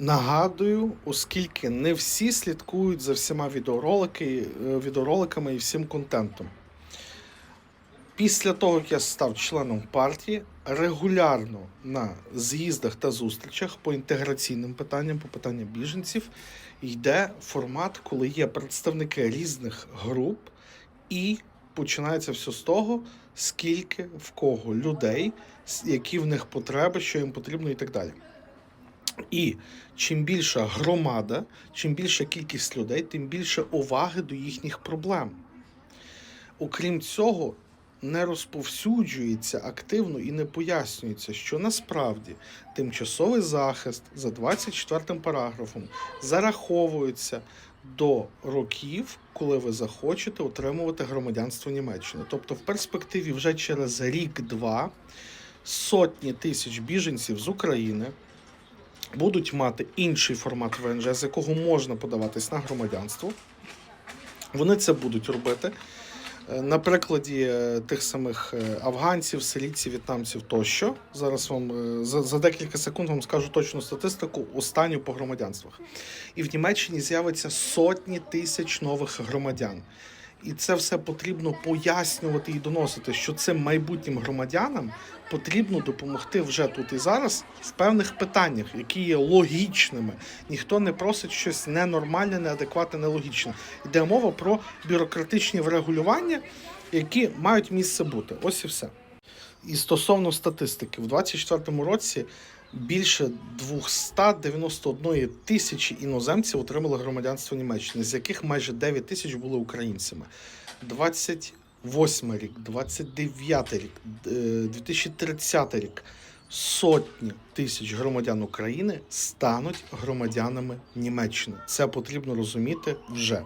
Нагадую, оскільки не всі слідкують за всіма відеоролики, е, відеороликами і всім контентом. Після того, як я став членом партії, регулярно на з'їздах та зустрічах по інтеграційним питанням, по питанням біженців, йде формат, коли є представники різних груп, і починається все з того, скільки в кого людей, які в них потреби, що їм потрібно і так далі. І чим більша громада, чим більша кількість людей, тим більше уваги до їхніх проблем. Окрім цього, не розповсюджується активно і не пояснюється, що насправді тимчасовий захист за 24 параграфом зараховується до років, коли ви захочете отримувати громадянство Німеччини. Тобто, в перспективі вже через рік-два сотні тисяч біженців з України будуть мати інший формат ВНЖ, з якого можна подаватись на громадянство. Вони це будуть робити. Е, На прикладі е, тих самих е, афганців, сирійців, в'єтнамців тощо. Зараз вам за, за декілька секунд вам скажу точну статистику останню по громадянствах. І в Німеччині з'явиться сотні тисяч нових громадян. І це все потрібно пояснювати і доносити, що цим майбутнім громадянам потрібно допомогти вже тут і зараз в певних питаннях, які є логічними. Ніхто не просить щось ненормальне, неадекватне, нелогічне. Йде мова про бюрократичні врегулювання, які мають місце бути. Ось і все. І стосовно статистики, в 2024 році більше 291 тисячі іноземців отримали громадянство Німеччини, з яких майже 9 тисяч були українцями. 28 рік, 29 рік, е, 2030 рік. Сотні тисяч громадян України стануть громадянами Німеччини. Це потрібно розуміти вже.